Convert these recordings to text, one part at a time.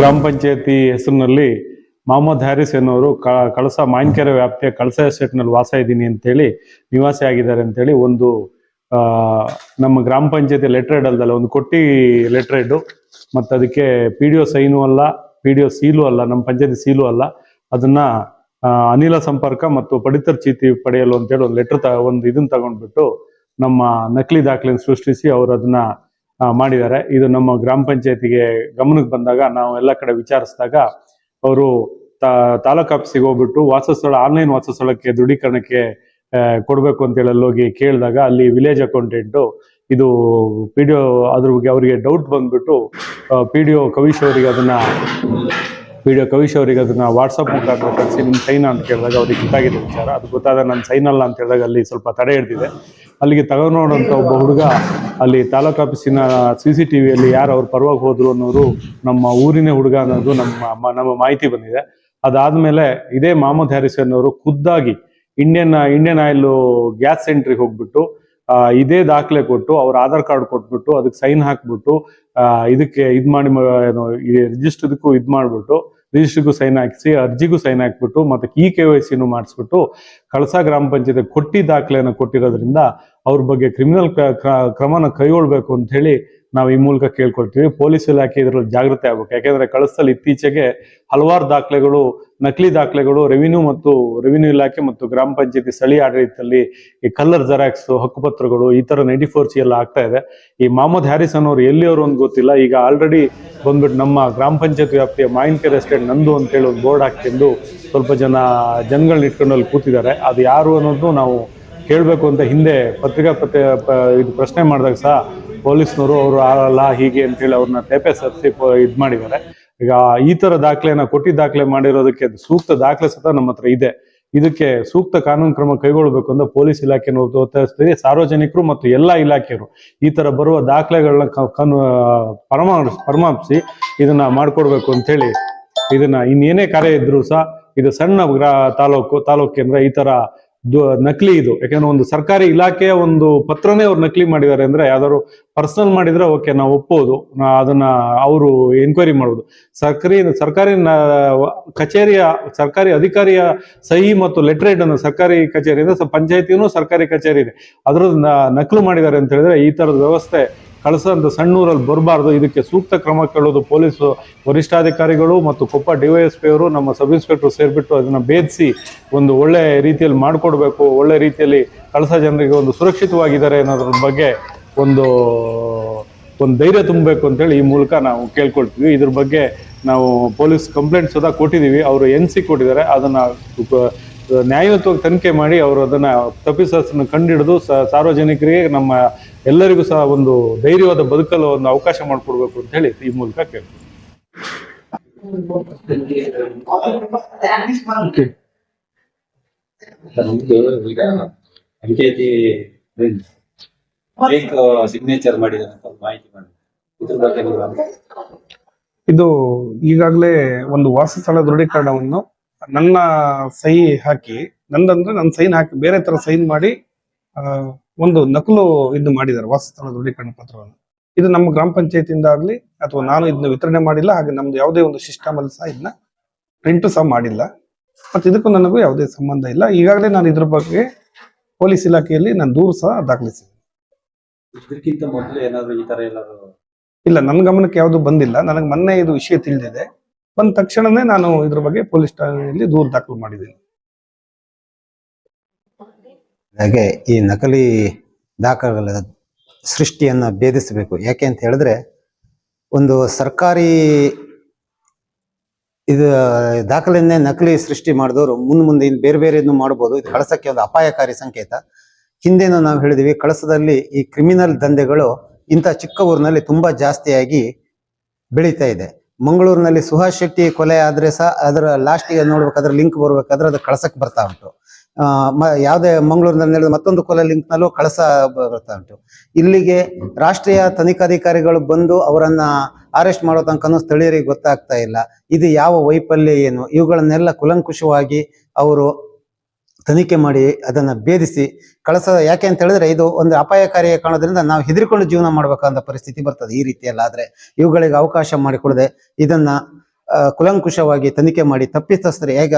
ಗ್ರಾಮ ಪಂಚಾಯತಿ ಹೆಸರಿನಲ್ಲಿ ಮೊಹಮ್ಮದ್ ಹ್ಯಾರಿಸ್ ಎನ್ನುವರು ಕಳಸ ಮಾಯನ್ಕೆರೆ ವ್ಯಾಪ್ತಿಯ ಕಳಸ ಎಸ್ಟೇಟ್ನಲ್ಲಿ ವಾಸ ಇದ್ದೀನಿ ಅಂತೇಳಿ ನಿವಾಸಿ ಆಗಿದ್ದಾರೆ ಅಂತೇಳಿ ಒಂದು ನಮ್ಮ ಗ್ರಾಮ ಪಂಚಾಯತಿ ಲೆಟ್ರೇಡ್ ಅಲ್ದಲ್ಲ, ಒಂದು ಕೊಟ್ಟಿ ಲೆಟ್ರೇಡು ಮತ್ತು ಅದಕ್ಕೆ ಪಿ ಡಿ ಒ ಸೈನು ಅಲ್ಲ, ಪಿ ಡಿ ಒ ಸೀಲು ಅಲ್ಲ, ನಮ್ಮ ಪಂಚಾಯತಿ ಸೀಲು ಅಲ್ಲ. ಅದನ್ನ ಅನಿಲ ಸಂಪರ್ಕ ಮತ್ತು ಪಡಿತರ ಚೀಟಿ ಪಡೆಯಲು ಅಂತೇಳಿ ಒಂದು ಲೆಟರ್ ತ, ಒಂದು ಇದನ್ನ ತಗೊಂಡ್ಬಿಟ್ಟು ನಮ್ಮ ನಕಲಿ ದಾಖಲೆಯನ್ನು ಸೃಷ್ಟಿಸಿ ಅವರು ಅದನ್ನ ಮಾಡಿದ್ದಾರೆ. ಇದು ನಮ್ಮ ಗ್ರಾಮ ಪಂಚಾಯತಿಗೆ ಗಮನಕ್ಕೆ ಬಂದಾಗ ನಾವು ಎಲ್ಲ ಕಡೆ ವಿಚಾರಿಸಿದಾಗ ಅವರು ತಾಲೂಕ್ ಆಫೀಸಿಗೆ ಹೋಗ್ಬಿಟ್ಟು ವಾಸಸ್ಥಳ, ಆನ್ಲೈನ್ ವಾಸಸ್ಥಳಕ್ಕೆ ದೃಢೀಕರಣಕ್ಕೆ ಕೊಡಬೇಕು ಅಂತ ಹೇಳಿ ಹೋಗಿ ಕೇಳಿದಾಗ ಅಲ್ಲಿ ವಿಲೇಜ್ ಅಕೌಂಟೆಂಟು ಇದು ಪಿ ಡಿ ಒ ಅದ್ರ ಬಗ್ಗೆ ಅವರಿಗೆ ಡೌಟ್ ಬಂದ್ಬಿಟ್ಟು ಪಿ ಡಿ ಒ ಕವೀಶ್ ಅವರಿಗೆ ಅದನ್ನ, ಪಿ ಡಿ ಒ ಕವೀಶ್ ಅವರಿಗೆ ಅದನ್ನ ವಾಟ್ಸಪ್ ಮುಖಾಂತರ ಕಳಿಸಿ ನಿಮ್ಮ ಸೈನ್ ಅಂತ ಕೇಳಿದಾಗ ಅವ್ರಿಗೆ ಗೊತ್ತಾಗಿದೆ ವಿಚಾರ. ಅದು ಗೊತ್ತಾದ ನಾನು ಸೈನ್ ಅಲ್ಲ ಅಂತ ಹೇಳಿದಾಗ ಅಲ್ಲಿ ಸ್ವಲ್ಪ ತಡೆ ಹಿಡಿದಿದೆ. ಅಲ್ಲಿಗೆ ತಗೊಂಡೋಡಂಥ ಒಬ್ಬ ಹುಡುಗ ಅಲ್ಲಿ ತಾಲೂಕು ಆಫೀಸಿನ ಸಿ ಸಿ ಟಿ ವಿಯಲ್ಲಿ ಯಾರು ಅವ್ರು ಪರವಾಗಿ ಹೋದ್ರು ಅನ್ನೋರು ನಮ್ಮ ಊರಿನ ಹುಡುಗ ಅನ್ನೋದು ನಮ್ಮ ನಮ್ಮ ಮಾಹಿತಿ ಬಂದಿದೆ. ಅದಾದ್ಮೇಲೆ ಇದೇ ಮೊಹಮ್ಮದ್ ಹ್ಯಾರಿಸ್ ಅನ್ನೋರು ಖುದ್ದಾಗಿ ಇಂಡಿಯನ್ ಇಂಡಿಯನ್ ಆಯಿಲ್ ಗ್ಯಾಸ್ ಸೆಂಟ್ರಿಗೆ ಹೋಗ್ಬಿಟ್ಟು ಇದೇ ದಾಖಲೆ ಕೊಟ್ಟು ಅವ್ರ ಆಧಾರ್ ಕಾರ್ಡ್ ಕೊಟ್ಬಿಟ್ಟು ಅದಕ್ಕೆ ಸೈನ್ ಹಾಕ್ಬಿಟ್ಟು ಇದಕ್ಕೆ ಇದ್ ಮಾಡಿ ರಿಜಿಸ್ಟರ್ದಕ್ಕೂ ಇದ್ ಮಾಡ್ಬಿಟ್ಟು, ರಿಜಿಸ್ಟ್ರಿಗೂ ಸೈನ್ ಹಾಕಿಸಿ, ಅರ್ಜಿಗೂ ಸೈನ್ ಹಾಕ್ಬಿಟ್ಟು, ಮತ್ತೆ ಇ ಕೆ ವೈ ಸಿನೂ ಮಾಡಿಸ್ಬಿಟ್ಟು ಕಳಸಾ ಗ್ರಾಮ ಪಂಚಾಯತ್ ಕೊಟ್ಟಿ ದಾಖಲೆಯನ್ನು ಕೊಟ್ಟಿರೋದ್ರಿಂದ ಅವ್ರ ಬಗ್ಗೆ ಕ್ರಿಮಿನಲ್ ಕ್ರಮನ ಕೈಗೊಳ್ಬೇಕು ಅಂತ ಹೇಳಿ ನಾವು ಈ ಮೂಲಕ ಕೇಳ್ಕೊಳ್ತೀವಿ. ಪೊಲೀಸ್ ಇಲಾಖೆ ಇದ್ರಲ್ಲಿ ಜಾಗ್ರತೆ ಆಗ್ಬೇಕು. ಯಾಕೆಂದ್ರೆ ಕಳಸದಲ್ಲಿ ಇತ್ತೀಚೆಗೆ ಹಲವಾರು ದಾಖಲೆಗಳು, ನಕಲಿ ದಾಖಲೆಗಳು ರೆವಿನ್ಯೂ ಮತ್ತು ರೆವಿನ್ಯೂ ಇಲಾಖೆ ಮತ್ತು ಗ್ರಾಮ ಪಂಚಾಯತಿ ಸ್ಥಳೀಯ ಆಡಳಿತದಲ್ಲಿ ಈ ಕಲ್ಲರ್ ಜೆರಾಕ್ಸ್ ಹಕ್ಕುಪತ್ರಗಳು, ಈ ತರ ನೈಂಟಿ ಫೋರ್ ಸಿ ಎಲ್ಲ ಆಗ್ತಾ ಇದೆ. ಈ ಮೊಹಮ್ಮದ್ ಹ್ಯಾರಿಸ್ ಅನ್ನೋರು ಎಲ್ಲಿಯವರು ಅಂತ ಗೊತ್ತಿಲ್ಲ. ಈಗ ಆಲ್ರೆಡಿ ಬಂದ್ಬಿಟ್ಟು ನಮ್ಮ ಗ್ರಾಮ ಪಂಚಾಯತ್ ವ್ಯಾಪ್ತಿಯ ಮಾಯಿನ್ಕೆರೆ ಎಸ್ಟೇಟ್ ನಂದು ಅಂತೇಳಿ ಒಂದು ಬೋರ್ಡ್ ಹಾಕ್ಕೊಂಡು ಸ್ವಲ್ಪ ಜನ ಜನಗಳನ್ನ ಇಟ್ಕೊಂಡು ಅಲ್ಲಿ ಕೂತಿದ್ದಾರೆ. ಅದು ಯಾರು ಅನ್ನೋದು ನಾವು ಕೇಳಬೇಕು ಅಂತ ಹಿಂದೆ ಪತ್ರಿಕಾ ಪತ್ರ ಇದು ಪ್ರಶ್ನೆ ಮಾಡಿದಾಗ ಸಹ ಪೊಲೀಸ್ನವರು ಅವರು ಆಗಲ್ಲ ಹೀಗೆ ಅಂತೇಳಿ ಅವ್ರನ್ನ ತೇಪೆ ಸರಿಸಿ ಇದು ಮಾಡಿದ್ದಾರೆ. ಈಗ ಈ ತರ ದಾಖಲೆನ ಕೊಟ್ಟಿ ದಾಖಲೆ ಮಾಡಿರೋದಕ್ಕೆ ಸೂಕ್ತ ದಾಖಲೆ ಸಹ ನಮ್ಮ ಹತ್ರ ಇದೆ. ಇದಕ್ಕೆ ಸೂಕ್ತ ಕಾನೂನು ಕ್ರಮ ಕೈಗೊಳ್ಳಬೇಕು ಅಂತ ಪೊಲೀಸ್ ಇಲಾಖೆಯನ್ನು ಒತ್ತಾಯಿಸ್ತೀವಿ ಸಾರ್ವಜನಿಕರು ಮತ್ತು ಎಲ್ಲಾ ಇಲಾಖೆಯರು ಈ ತರ ಬರುವ ದಾಖಲೆಗಳನ್ನ ಕಾನು ಪರಮ ಪರಮಾಪಿಸಿ ಇದನ್ನ ಮಾಡ್ಕೊಡ್ಬೇಕು ಅಂತೇಳಿ ಇದನ್ನ ಇನ್ನೇನೇ ಕಾರ್ಯ ಇದ್ರು ಸಹ ಇದು ಸಣ್ಣ ಗ್ರಾ ತಾಲೂಕು ತಾಲೂಕು ಈ ತರ ನಕಲಿ ಇದು. ಯಾಕಂದ್ರೆ ಒಂದು ಸರ್ಕಾರಿ ಇಲಾಖೆಯ ಒಂದು ಪತ್ರನೇ ಅವ್ರು ನಕಲಿ ಮಾಡಿದ್ದಾರೆ ಅಂದ್ರೆ ಯಾವ್ದಾದ್ರು ಪರ್ಸನಲ್ ಮಾಡಿದ್ರೆ ಓಕೆ ನಾವು ಒಪ್ಪೋದು. ಅದನ್ನ ಅವರು ಎನ್ಕ್ವೈರಿ ಮಾಡೋದು ಸರ್ಕಾರಿ ಸರ್ಕಾರಿ ಕಚೇರಿಯ, ಸರ್ಕಾರಿ ಅಧಿಕಾರಿಯ ಸಹಿ ಮತ್ತು ಲೆಟರೇಟ್ ಅನ್ನು ಸರ್ಕಾರಿ ಕಚೇರಿ ಸೊ, ಪಂಚಾಯತಿನೂ ಸರ್ಕಾರಿ ಕಚೇರಿ ಇದೆ. ಅದ್ರದ್ದು ನಕಲು ಮಾಡಿದ್ದಾರೆ ಅಂತ ಹೇಳಿದ್ರೆ ಈ ತರದ ವ್ಯವಸ್ಥೆ ಕಳಸ ಅಂತ ಸಣ್ಣೂರಲ್ಲಿ ಬರಬಾರ್ದು. ಇದಕ್ಕೆ ಸೂಕ್ತ ಕ್ರಮ ಕೇಳೋದು ಪೊಲೀಸ್, ವರಿಷ್ಠಾಧಿಕಾರಿಗಳು ಮತ್ತು ಕೊಪ್ಪ ಡಿವೈಎಸ್ಪಿ ಅವರು ನಮ್ಮ ಸಬ್ ಇನ್ಸ್ಪೆಕ್ಟರ್ ಸೇರಿಬಿಟ್ಟು ಅದನ್ನು ಭೇದಿಸಿ ಒಂದು ಒಳ್ಳೆ ರೀತಿಯಲ್ಲಿ ಮಾಡಿಕೊಡ್ಬೇಕು. ಒಳ್ಳೆ ರೀತಿಯಲ್ಲಿ ಕಳಸ ಜನರಿಗೆ ಒಂದು ಸುರಕ್ಷಿತವಾಗಿದ್ದಾರೆ ಅನ್ನೋದ್ರ ಬಗ್ಗೆ ಒಂದು ಒಂದು ಧೈರ್ಯ ತುಂಬಬೇಕು ಅಂತೇಳಿ ಈ ಮೂಲಕ ನಾವು ಕೇಳ್ಕೊಳ್ತೀವಿ. ಇದ್ರ ಬಗ್ಗೆ ನಾವು ಪೊಲೀಸ್ ಕಂಪ್ಲೇಂಟ್ ಸದಾ ಕೊಟ್ಟಿದ್ದೀವಿ. ಅವರು ಎನ್ ಸಿ ಕೊಟ್ಟಿದ್ದಾರೆ. ಅದನ್ನು ನ್ಯಾಯಯುತವಾಗಿ ತನಿಖೆ ಮಾಡಿ ಅವರು ಅದನ್ನು ತಪ್ಪಿಸನ್ನು ಕಂಡಿಡಿದು ಸ- ಸಾರ್ವಜನಿಕರಿಗೆ ನಮ್ಮ ಎಲ್ಲರಿಗೂ ಸಹ ಒಂದು ಧೈರ್ಯವಾದ ಬದುಕಲು ಒಂದು ಅವಕಾಶ ಮಾಡಿಕೊಡ್ಬೇಕು ಅಂತ ಹೇಳಿ ಈ ಮೂಲಕ ಕೇಳ್ತೀನಿ. ಸಿಗ್ನೇಚರ್ ಮಾಡಿದ ಮಾಹಿತಿ ಮಾಡಿ ಇದ್ರ ಬಗ್ಗೆ ಇದು ಈಗಾಗಲೇ ಒಂದು ವಾಸಸ್ಥಳ ದೃಢೀಕರಣವನ್ನು ನನ್ನ ಸಹಿ ಹಾಕಿ ನಂದಂದ್ರೆ ನನ್ನ ಸೈನ್ ಹಾಕಿ ಬೇರೆ ತರ ಸೈನ್ ಮಾಡಿ ಆ, ಒಂದು ನಕಲು ಇದು ಮಾಡಿದ್ದಾರೆ ವಾಸಸ್ಥಳ ದೃಢೀಕರಣ ಪತ್ರವನ್ನು. ಇದು ನಮ್ಮ ಗ್ರಾಮ ಪಂಚಾಯತಿಯಿಂದ ಆಗಲಿ ಅಥವಾ ನಾನು ಇದನ್ನ ವಿತರಣೆ ಮಾಡಿಲ್ಲ ಹಾಗೆ ನಮ್ದು ಯಾವುದೇ ಒಂದು ಸಿಸ್ಟಮ್ ಅಲ್ಲಿ ಸಹ ಇದನ್ನ ಪ್ರಿಂಟ್ ಸಹ ಮಾಡಿಲ್ಲ. ಮತ್ತೆ ಇದಕ್ಕೂ ನನಗೂ ಯಾವುದೇ ಸಂಬಂಧ ಇಲ್ಲ. ಈಗಾಗಲೇ ನಾನು ಇದ್ರ ಬಗ್ಗೆ ಪೊಲೀಸ್ ಇಲಾಖೆಯಲ್ಲಿ ನಾನು ದೂರು ಸಹ ದಾಖಲಿಸಿದೆ ಇದಕ್ಕಿಂತ ಮೊದಲು ಏನಾದರೂ ಈ ತರ ಏನಾದರೂ ಇಲ್ಲ ನನ್ನ ಗಮನಕ್ಕೆ ಯಾವುದು ಬಂದಿಲ್ಲ. ನನಗೆ ಮೊನ್ನೆ ಇದು ವಿಷಯ ತಿಳಿದಿದೆ. ಬಂದ ತಕ್ಷಣನೇ ನಾನು ಇದ್ರ ಬಗ್ಗೆ ಪೊಲೀಸ್ ಠಾಣೆಯಲ್ಲಿ ದೂರು ದಾಖಲು ಮಾಡಿದ್ದೀನಿ. ಹಾಗೆ ಈ ನಕಲಿ ದಾಖಲೆಗಳ ಸೃಷ್ಟಿಯನ್ನು ಭೇದಿಸಬೇಕು. ಯಾಕೆ ಅಂತ ಹೇಳಿದ್ರೆ, ಒಂದು ಸರ್ಕಾರಿ ಇದು ದಾಖಲೆಯನ್ನೇ ನಕಲಿ ಸೃಷ್ಟಿ ಮಾಡಿದವರು ಮುಂದೆ ಮುಂದೆ ಇನ್ನು ಬೇರೆ ಬೇರೆ ಮಾಡ್ಬೋದು. ಇದು ಕಳಸಕ್ಕೆ ಒಂದು ಅಪಾಯಕಾರಿ ಸಂಕೇತ. ಹಿಂದೆನೂ ನಾವು ಹೇಳಿದ್ವಿ, ಕಳಸದಲ್ಲಿ ಈ ಕ್ರಿಮಿನಲ್ ದಂಧೆಗಳು ಇಂಥ ಚಿಕ್ಕ ಊರಿನಲ್ಲಿ ತುಂಬಾ ಜಾಸ್ತಿಯಾಗಿ ಬೆಳೀತಾ ಇದೆ. ಮಂಗಳೂರಿನಲ್ಲಿ ಸುಹಾಸ್ ಶೆಟ್ಟಿ ಕೊಲೆ ಆದ್ರೆ ಸಹ ಅದರ ಲಾಸ್ಟಿಗೆ ನೋಡ್ಬೇಕಾದ್ರೆ ಲಿಂಕ್ ಬರ್ಬೇಕಾದ್ರೆ ಅದು ಕಳಸಕ್ಕೆ ಬರ್ತಾ ಉಂಟು. ಯಾವುದೇ ಮಂಗಳೂರಿನಲ್ಲಿ ನಡೆದ ಮತ್ತೊಂದು ಕೊಲೆ ಲಿಂಕ್ ನಲ್ಲೂ ಕಳಸ ಬರ್ತಾ ಉಂಟು. ಇಲ್ಲಿಗೆ ರಾಷ್ಟ್ರೀಯ ತನಿಖಾಧಿಕಾರಿಗಳು ಬಂದು ಅವರನ್ನ ಅರೆಸ್ಟ್ ಮಾಡೋ ತನಕನೂ ಸ್ಥಳೀಯರಿಗೆ ಗೊತ್ತಾಗ್ತಾ ಇಲ್ಲ. ಇದು ಯಾವ ವೈಫಲ್ಯ ಏನು? ಇವುಗಳನ್ನೆಲ್ಲ ಕುಲಂಕುಷವಾಗಿ ಅವರು ತನಿಖೆ ಮಾಡಿ ಅದನ್ನ ಭೇದಿಸಿ ಕಳಸ ಯಾಕೆ ಅಂತ ಹೇಳಿದ್ರೆ ಇದು ಒಂದು ಅಪಾಯಕಾರಿಯ ಕಾಣೋದ್ರಿಂದ ನಾವು ಹೆದರಿಕೊಂಡು ಜೀವನ ಮಾಡ್ಬೇಕಂತ ಪರಿಸ್ಥಿತಿ ಬರ್ತದೆ ಈ ರೀತಿಯಲ್ಲ. ಆದ್ರೆ ಇವುಗಳಿಗೆ ಅವಕಾಶ ಮಾಡಿಕೊಡದೆ ಇದನ್ನ ಕುಲಂಕುಷವಾಗಿ ತನಿಖೆ ಮಾಡಿ ತಪ್ಪಿತಸ್ಥರು. ಈಗ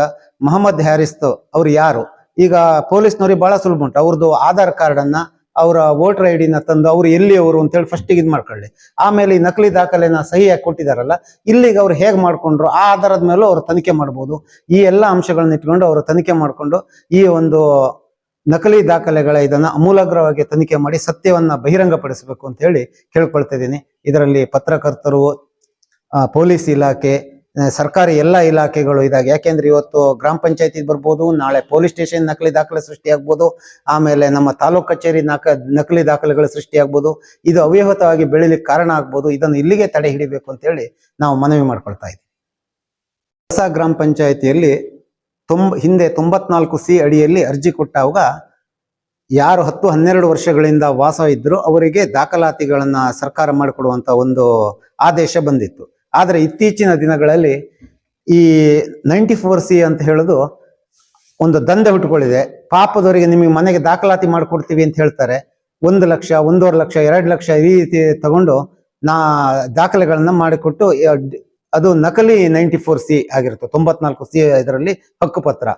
ಮೊಹಮ್ಮದ್ ಹ್ಯಾರಿಸ್ತು ಅವ್ರು ಯಾರು? ಈಗ ಪೊಲೀಸ್ನವ್ರಿಗೆ ಬಹಳ ಸುಲಭ ಉಂಟು. ಅವ್ರದ್ದು ಆಧಾರ್ ಕಾರ್ಡ್ ಅನ್ನ ಅವರ ವೋಟರ್ ಐ ಡಿನ ತಂದು ಅವ್ರು ಎಲ್ಲಿ ಅವರು ಅಂತೇಳಿ ಫಸ್ಟಿಗೆ ಇದು ಮಾಡ್ಕೊಳ್ಳಿ. ಆಮೇಲೆ ಈ ನಕಲಿ ದಾಖಲೆನ ಸಹಿಯಾಗಿ ಕೊಟ್ಟಿದಾರಲ್ಲ, ಇಲ್ಲಿಗೆ ಅವ್ರು ಹೇಗೆ ಮಾಡ್ಕೊಂಡ್ರು, ಆ ಆಧಾರದ ಮೇಲೂ ಅವ್ರು ತನಿಖೆ ಮಾಡ್ಬೋದು. ಈ ಎಲ್ಲ ಅಂಶಗಳನ್ನ ಇಟ್ಕೊಂಡು ಅವರು ತನಿಖೆ ಮಾಡಿಕೊಂಡು ಈ ಒಂದು ನಕಲಿ ದಾಖಲೆಗಳ ಇದನ್ನ ಅಮೂಲಾಗ್ರವಾಗಿ ತನಿಖೆ ಮಾಡಿ ಸತ್ಯವನ್ನ ಬಹಿರಂಗಪಡಿಸಬೇಕು ಅಂತ ಹೇಳಿ ಕೇಳ್ಕೊಳ್ತಾ ಇದ್ದೀನಿ. ಇದರಲ್ಲಿ ಪತ್ರಕರ್ತರು ಪೊಲೀಸ್ ಇಲಾಖೆ ಸರ್ಕಾರಿ ಎಲ್ಲ ಇಲಾಖೆಗಳು ಇದಾಗ. ಯಾಕೆಂದ್ರೆ ಇವತ್ತು ಗ್ರಾಮ ಪಂಚಾಯತಿ ಬರ್ಬೋದು, ನಾಳೆ ಪೊಲೀಸ್ ಸ್ಟೇಷನ್ ನಕಲಿ ದಾಖಲೆ ಸೃಷ್ಟಿಯಾಗ್ಬೋದು, ಆಮೇಲೆ ನಮ್ಮ ತಾಲೂಕ್ ಕಚೇರಿ ನಾಕ, ನಕಲಿ ದಾಖಲೆಗಳು ಸೃಷ್ಟಿಯಾಗ್ಬೋದು, ಇದು ಅವ್ಯವಹತವಾಗಿ ಬೆಳಿಲಿಕ್ಕೆ ಕಾರಣ ಆಗ್ಬೋದು, ಇದನ್ನು ಇಲ್ಲಿಗೆ ತಡೆ ಹಿಡಿಬೇಕು ಅಂತ ಹೇಳಿ ನಾವು ಮನವಿ ಮಾಡ್ಕೊಳ್ತಾ ಇದ್ದೀವಿ. ಹೊಸ ಗ್ರಾಮ ಪಂಚಾಯತಿಯಲ್ಲಿ ತುಂಬ, ಹಿಂದೆ ತೊಂಬತ್ನಾಲ್ಕು ಸಿ ಅಡಿಯಲ್ಲಿ ಅರ್ಜಿ ಕೊಟ್ಟಾಗ ಯಾರು ಹತ್ತು, ಹನ್ನೆರಡು ವರ್ಷಗಳಿಂದ ವಾಸ ಇದ್ರು ಅವರಿಗೆ ದಾಖಲಾತಿಗಳನ್ನ ಸರ್ಕಾರ ಮಾಡಿಕೊಡುವಂತ ಒಂದು ಆದೇಶ ಬಂದಿತ್ತು. ಆದರೆ ಇತ್ತೀಚಿನ ದಿನಗಳಲ್ಲಿ ಈ ನೈಂಟಿ ಫೋರ್ ಸಿ ಅಂತ ಹೇಳೋದು ಒಂದು ದಂಧೆ ಹುಟ್ಟುಕೊಳ್ಳಿದೆ ಪಾಪದವರಿಗೆ ನಿಮಗೆ ಮನೆಗೆ ದಾಖಲಾತಿ ಮಾಡಿಕೊಡ್ತೀವಿ ಅಂತ ಹೇಳ್ತಾರೆ. ಒಂದು ಲಕ್ಷ, ಒಂದೂವರೆ ಲಕ್ಷ, ಎರಡು ಲಕ್ಷ ಈ ರೀತಿ ತಗೊಂಡು ನಾ ದಾಖಲೆಗಳನ್ನ ಮಾಡಿಕೊಟ್ಟು ಅದು ನಕಲಿ ನೈಂಟಿ ಫೋರ್ ಸಿ ಆಗಿರುತ್ತೆ. ತೊಂಬತ್ನಾಲ್ಕು ಸಿ ಇದರಲ್ಲಿ ಹಕ್ಕುಪತ್ರ.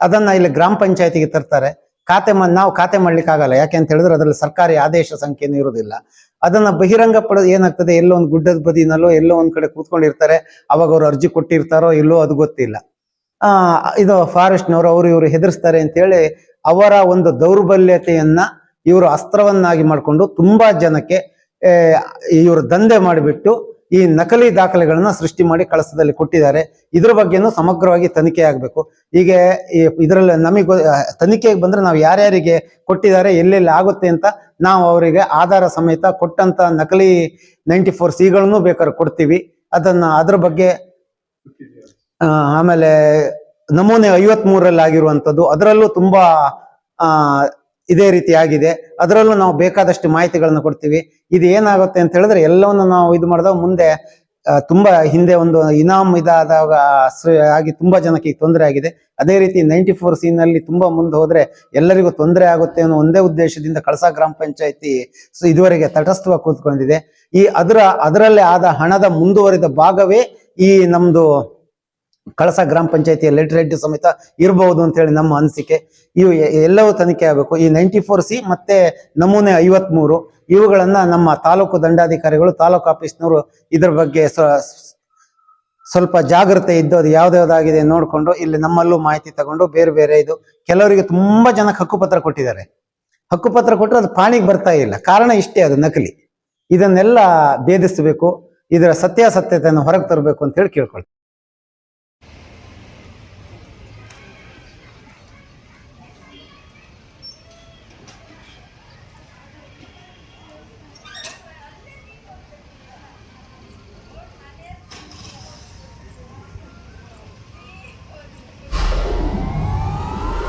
ಅದನ್ನ ಇಲ್ಲಿ ಗ್ರಾಮ ಪಂಚಾಯತಿಗೆ ತರ್ತಾರೆ. ಖಾತೆ ನಾವು ಖಾತೆ ಮಾಡ್ಲಿಕ್ಕೆ ಆಗಲ್ಲ ಯಾಕೆ ಅಂತ ಹೇಳಿದ್ರೆ ಅದರಲ್ಲಿ ಸರ್ಕಾರಿ ಆದೇಶ ಸಂಖ್ಯೆನೂ ಇರುವುದಿಲ್ಲ. ಅದನ್ನ ಬಹಿರಂಗ ಪಡೋದು ಏನಾಗ್ತದೆ? ಎಲ್ಲೋ ಒಂದು ಗುಡ್ಡದ ಬದಿನಲ್ಲೋ, ಎಲ್ಲೋ ಒಂದ್ ಕಡೆ ಕೂತ್ಕೊಂಡಿರ್ತಾರೆ. ಅವಾಗ ಅವ್ರು ಅರ್ಜಿ ಕೊಟ್ಟಿರ್ತಾರೋ, ಇಲ್ಲೋ ಅದು ಗೊತ್ತಿಲ್ಲ. ಆ, ಇದು ಫಾರೆಸ್ಟ್ನವರು ಅವರು ಇವರು ಹೆದರ್ಸ್ತಾರೆ ಅಂತೇಳಿ ಅವರ ಒಂದು ದೌರ್ಬಲ್ಯತೆಯನ್ನ ಇವರು ಅಸ್ತ್ರವನ್ನಾಗಿ ಮಾಡಿಕೊಂಡು ತುಂಬಾ ಜನಕ್ಕೆ ಇವರು ದಂಧೆ ಮಾಡಿಬಿಟ್ಟು ಈ ನಕಲಿ ದಾಖಲೆಗಳನ್ನ ಸೃಷ್ಟಿ ಮಾಡಿ ಕಳಸದಲ್ಲಿ ಕೊಟ್ಟಿದ್ದಾರೆ. ಇದ್ರ ಬಗ್ಗೆನೂ ಸಮಗ್ರವಾಗಿ ತನಿಖೆ ಆಗಬೇಕು. ಈಗ ಇದರಲ್ಲಿ ನಮಗೆ ತನಿಖೆಗೆ ಬಂದ್ರೆ ನಾವು ಯಾರ್ಯಾರಿಗೆ ಕೊಟ್ಟಿದ್ದಾರೆ, ಎಲ್ಲೆಲ್ಲಿ ಆಗುತ್ತೆ ಅಂತ ನಾವು ಅವರಿಗೆ ಆಧಾರ ಸಮೇತ ಕೊಟ್ಟಂತ ನಕಲಿ ನೈಂಟಿ ಫೋರ್ ಸಿಗಳನ್ನು ಬೇಕಾದ್ರೆ ಕೊಡ್ತೀವಿ. ಅದನ್ನ ಅದ್ರ ಬಗ್ಗೆ ಆಮೇಲೆ ನಮೂನೆ ಐವತ್ ಮೂರಲ್ಲಿ ಆಗಿರುವಂತದ್ದು ಅದರಲ್ಲೂ ತುಂಬಾ ಇದೇ ರೀತಿ ಆಗಿದೆ. ಅದರಲ್ಲೂ ನಾವು ಬೇಕಾದಷ್ಟು ಮಾಹಿತಿಗಳನ್ನ ಕೊಡ್ತೀವಿ. ಇದು ಏನಾಗುತ್ತೆ ಅಂತ ಹೇಳಿದ್ರೆ ಎಲ್ಲವನ್ನು ನಾವು ಇದು ಮಾಡಿದಾಗ ಮುಂದೆ ತುಂಬಾ ಹಿಂದೆ ಒಂದು ಇನಾಮ್ ಇದಾದಾಗ ಆಗಿ ತುಂಬಾ ಜನಕ್ಕೆ ತೊಂದರೆ ಆಗಿದೆ. ಅದೇ ರೀತಿ ನೈಂಟಿ ಫೋರ್ನಲ್ಲಿ ತುಂಬಾ ಮುಂದೆ ಹೋದ್ರೆ ಎಲ್ಲರಿಗೂ ತೊಂದರೆ ಆಗುತ್ತೆ ಅನ್ನೋ ಒಂದೇ ಉದ್ದೇಶದಿಂದ ಕಳಸಾ ಗ್ರಾಮ ಪಂಚಾಯತಿ ಇದುವರೆಗೆ ತಟಸ್ಥವಾಗಿ ಕೂತ್ಕೊಂಡಿದೆ. ಈ ಅದರ, ಅದರಲ್ಲೇ ಆದ ಹಣದ ಮುಂದುವರಿದ ಭಾಗವೇ ಈ ನಮ್ದು ಕಳಸ ಗ್ರಾಮ ಪಂಚಾಯತಿಯ ಲೆಟರ್ ಹೆಡ್ ಸಮೇತ ಇರಬಹುದು ಅಂತ ಹೇಳಿ ನಮ್ಮ ಅನಿಸಿಕೆ. ಇವು ಎಲ್ಲವೂ ತನಿಖೆ ಆಗಬೇಕು. ಈ ನೈಂಟಿ ಫೋರ್ ಸಿ ಮತ್ತೆ ನಮೂನೆ ಐವತ್ಮೂರು ಇವುಗಳನ್ನ ನಮ್ಮ ತಾಲೂಕು ದಂಡಾಧಿಕಾರಿಗಳು, ತಾಲೂಕು ಆಫೀಸ್ನವರು ಇದ್ರ ಬಗ್ಗೆ ಸ್ವ- ಸ್ವಲ್ಪ ಜಾಗ್ರತೆ ಇದ್ದು ಅದು ಯಾವ್ದಾವ್ದಾಗಿದೆ ನೋಡಿಕೊಂಡು ಇಲ್ಲಿ ನಮ್ಮಲ್ಲೂ ಮಾಹಿತಿ ತಗೊಂಡು ಬೇರೆ ಬೇರೆ ಇದು ಕೆಲವರಿಗೆ ತುಂಬಾ ಜನಕ್ಕೆ ಹಕ್ಕುಪತ್ರ ಕೊಟ್ಟಿದ್ದಾರೆ. ಹಕ್ಕುಪತ್ರ ಕೊಟ್ಟರೆ ಅದು ಪಾಣಿಗೆ ಬರ್ತಾ ಇಲ್ಲ. ಕಾರಣ ಇಷ್ಟೇ ಅದು ನಕಲಿ. ಇದನ್ನೆಲ್ಲ ಭೇದಿಸಬೇಕು. ಇದರ ಸತ್ಯಾಸತ್ಯತೆಯನ್ನು ಹೊರಗೆ ತರಬೇಕು ಅಂತ ಹೇಳಿ ಕೇಳ್ಕೊಳ್ತೀನಿ.